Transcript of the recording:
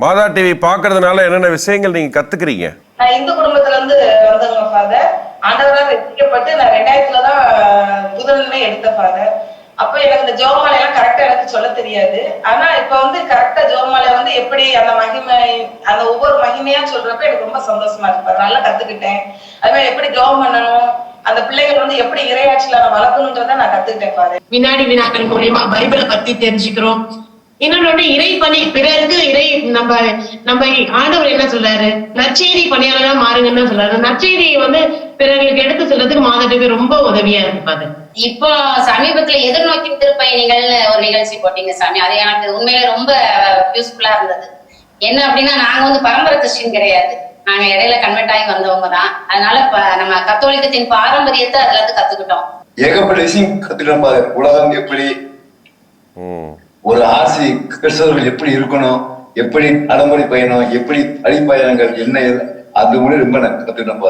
மாதா TV பார்க்கறதுனால என்னென்ன விஷயங்கள் நீங்க கத்துக்கிறீங்க? நான் இந்து குடும்பத்துல இருந்து வந்தவங்க ஃபாதர் ஆண்டவரால் ரசிக்கப்பட்டு நான் ரெண்டாயிரத்துல தான் புதன்மை எடுத்த ஃபாதர் அப்ப எனக்கு இந்த ஜோமாலை எல்லாம் கரெக்டா எனக்கு சொல்ல தெரியாது. ஆனா இப்ப வந்து கரெக்டா ஜோமாலை வந்து எப்படி அந்த மகிமை அந்த ஒவ்வொரு மகிமையா சொல்றப்ப எனக்கு ரொம்ப சந்தோஷமா இருக்கு ஃபாதர். நல்லா கத்துக்கிட்டேன். அது மாதிரி எப்படி ஜோம் பண்ணணும் அந்த பிள்ளைகள் வந்து எப்படி இறையாட்சியில நான் வளர்க்கணுன்றதை நான் கத்துக்கிட்டேன் ஃபாதர் வினாடி வினாக்கள் மூலியமா பைபிளை பத்தி தெரிஞ்சுக்கிறோம். இன்னொன்னு இறை பணி பிறருக்கு இறை நம்ம நம்ம ஆண்டவர் என்ன சொல்றாரு? நற்செய்தி பணியாளரா மாறுங்கன்னு சொல்றாரு. நற்செய்தியை வந்து பிறர்களுக்கு எடுத்து சொல்றதுக்கு மாதட்டுக்கு ரொம்ப உதவியா இருக்கு பாது இப்போ சமீபத்துல எதிர்நோக்கி திருப்பயணிகள்னு ஒரு நிகழ்ச்சி போட்டீங்க சாமி. அது எனக்கு உண்மையிலே ரொம்ப யூஸ்ஃபுல்லா இருந்தது. என்ன அப்படின்னா நாங்க வந்து பரம்பரை கிறிஸ்டின் கிடையாது. நாங்க இடையில கன்வெர்ட் ஆகி வந்தவங்க தான். அதனால நம்ம கத்தோலிக்கத்தின் பாரம்பரியத்தை அதுல இருந்து கத்துக்கிட்டோம். ஏகப்பட்ட விஷயம் கத்துக்கிறோம் பாரு. உலகம் எப்படி? ம். ஒரு ஆசி கிறிஸ்தவர்கள் எப்படி இருக்கணும் எப்படி நடைமுறை பயணம் எப்படி அடிப்பயணங்கள் என்ன ஏது அது கூட ரொம்ப நான் கத்துக்கிறோம்